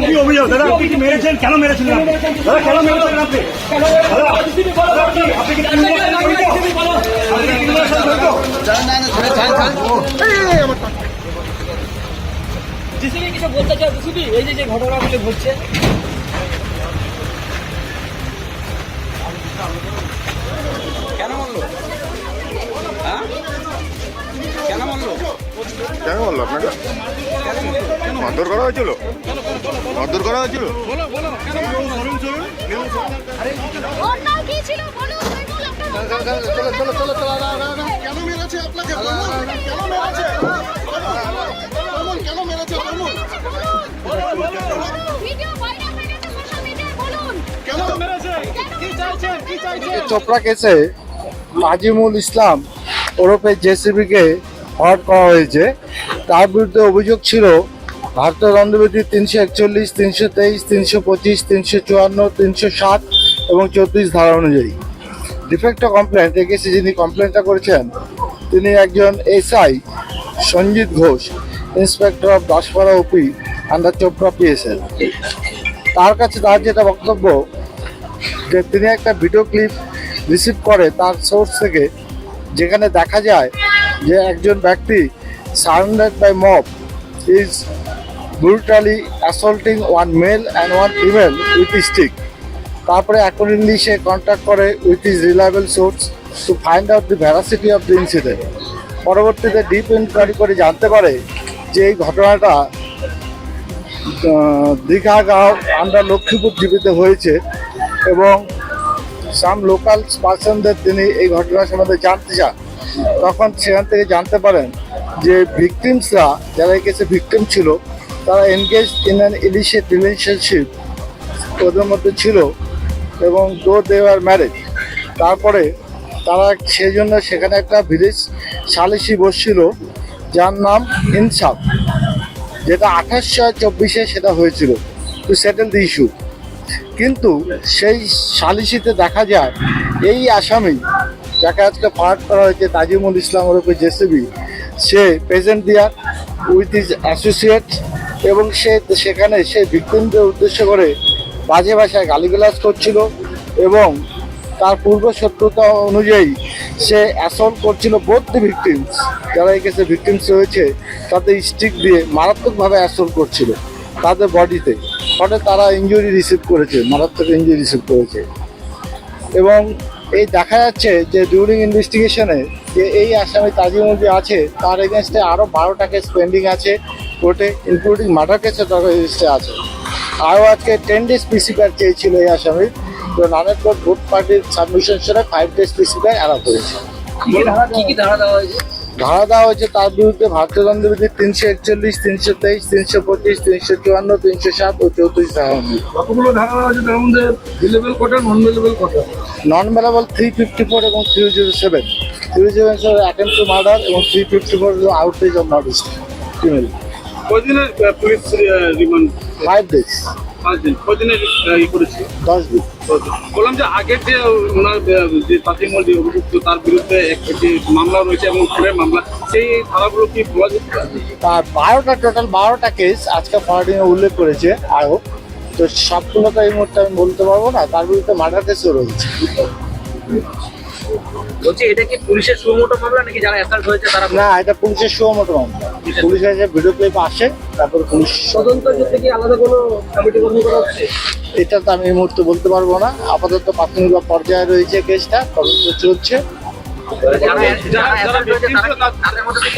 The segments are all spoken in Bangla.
কি অভিযোগ দাদা আপনি কি মেরেছেন কেন মেরেছেন? দাদা কেন মেরেছেন কিছু বলতে চাও এই যে ঘটনাগুলো ঘটছে কেন মেরেছে কি চাইছেন কি চাইছেন চোপড়া কেসে আজিমুল ইসলাম ওরফে জেসিবিকে হট করা হয়েছে তার বিরুদ্ধে অভিযোগ ছিল ভারতীয় দণ্ডবিধি তিনশো একচল্লিশ, তিনশো তেইশ, তিনশো পঁচিশ, তিনশো চুয়ান্ন, তিনশো ষাট এবং চৌত্রিশ ধারা অনুযায়ী। ডিফেক্ট কমপ্লেন্ট এই কেসে যিনি কমপ্লেনটা করেছেন, তিনি একজন SI Sanjit Ghosh inspector of Daspara OP under Chopra PSL তার কাছে তার যেটা বক্তব্য, যে তিনি একটা ভিডিও ক্লিপ রিসিভ করে তার সোর্স থেকে, যেখানে দেখা যায় যে একজন ব্যক্তি surrounded by mob is brutally assaulting one male and one female with stick তারপরে অ্যাকর্ডিংলি সে কন্ট্যাক্ট করে with is reliable source to find out the veracity of the incident পরবর্তীতে ডিপ ইনকোয়ারি করে জানতে পারে যে এই ঘটনাটা দীঘা গাঁও আন্ডার লক্ষ্মীপুর জীবিত হয়েছে এবং সাম লোকাল পার্সনদের তিনি এই ঘটনা সম্বন্ধে জানতে চান। তখন সেখান থেকে জানতে পারেন যে ভিকটিমসরা যারা এই কেসে ভিকটিম ছিল তারা engage in an illicit relationship ওদের মধ্যে ছিল এবং দো দে আর ম্যারেজ তারপরে তারা সেই জন্য সেখানে একটা ভিলেজ সালিসি বসছিল, যার নাম ইনসাফ, যেটা আঠাশশো চব্বিশে সেটা হয়েছিল টু সেটেল দি ইস্যু কিন্তু সেই সালিসিতে দেখা যায়, এই আসামি, যাকে আজকে ফারাট করা হয়েছে তাজিমুল ইসলাম ওরফে JCB, say present there with is associate এবং সে সেখানে সে ভিক্টিমদের উদ্দেশ্য করে বাজে ভাষায় গালিগালাজ করছিল এবং তার পূর্ব শত্রুতা অনুযায়ী সে অ্যাসল্ট করছিল বোধ দি ভিকটিমস যারা এই কেসে ভিকটিমস রয়েছে তাদের স্টিক দিয়ে মারাত্মকভাবে অ্যাসল্ট করছিল তাদের বডিতে। ফলে তারা ইঞ্জুরি রিসিভ করেছে, মারাত্মক ইঞ্জুরি রিসিভ করেছে। এবং এই দেখা যাচ্ছে যে ডিউরিং ইনভেস্টিগেশনে যে এই আসামি তাজিমুল যে আছে, তার এগেনস্টে আরও বারোটা কেস পেন্ডিং আছে। কোর্টে ইনক্লুডিং মার্ডার কেসে তার এগেনস্টে আছে। আরও আজকে টেন ডেজ পিসিকার চেয়েছিল এই আসামি। তো নানের কোর্ট ভোট পার্টির সাবমিশন সেরে ফাইভ ডেজ পিসিকার অ্যালাউ করেছে। কি কি ধারা দেওয়া হয়েছে? ধারা দেওয়া হয়েছে তার বিরুদ্ধে ভারতীয় দণ্ডবিধি তিনশো একচল্লিশ তিনশো তেইশ তিনশো পঁচিশ তিনশো চুয়ান্ন তিনশো সাত ও চৌত্রিশ ধারা কতগুলো ধারা আছে তার মধ্যে বিলেবল কটা নন বিলেবল কটা non bailable three fifty four এবং three zero seven three zero seven attempt to murder এবং three fifty four outrage of murder female কদিনের পুলিশ রিমান্ড ফাইভ ডেজ পাঁচ দিন কদিনের ই করেছে? দশ দিন। বললাম যে আগের যে ওনার যে তাজিমল যে অভিযুক্ত তার বিরুদ্ধে একটি মামলা রয়েছে এবং খুনের মামলা সেই ধারাগুলো কি বলা যেতে পারে? তার বারোটা টোটাল বারোটা কেস আজকে উল্লেখ করেছে আয়োগ তো সবগুলো তো এই মুহূর্তে আমি বলতে পারব না তার বিরুদ্ধে মার্ডার কেসও রয়েছে। বলছি এটা কি পুলিশের সুমোটো মামলা নাকি যারা অ্যাসাল্ট হয়েছে তারা না এটা পুলিশের শো মামলা। পুলিশ ভিডিও ক্লিপ আসে তারপর পুলিশ তদন্ত ক্ষেত্রে কি আলাদা কোনো কমিটি গঠন করা হচ্ছে? এটা তো আমি এই মুহূর্তে বলতে পারব না। আপাতত প্রাথমিক পর্যায়ে রয়েছে কেসটা তদন্ত চলছে। তাদের মধ্যে?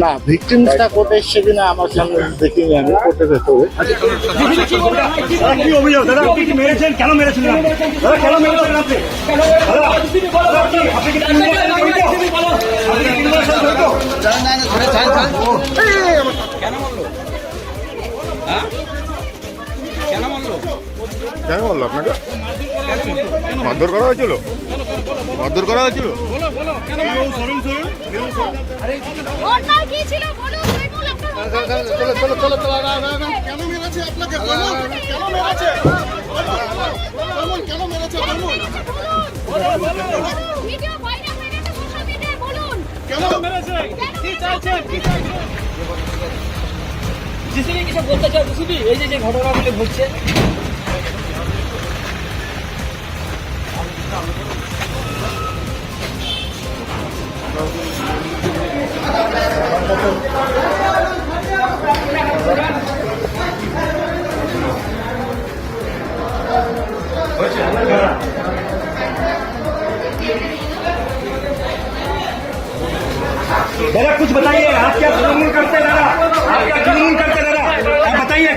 না ভিকটিমসটা কোর্টে এসছে কিনা আমার সামনে দেখিনি আমি কোর্টের ভেতরে কি অভিযোগ? দাদা আপনি কি মেরেছেন? কেন কেন? কেন কেন কেন বলল আপনাকে? মারধর করা হয়েছিল? মারধর করা হয়েছিল? ঘটনাও কি ছিল কেন মেরেছে আপনাকে? কেন মেরেছে? কেন মেরেছে? কেন মেরেছে? কি চাইছেন কি চাইছেন জিসিবি কিছু বলতে চাও জিসিবি? এই যে যে ঘটনাগুলো ঘটছে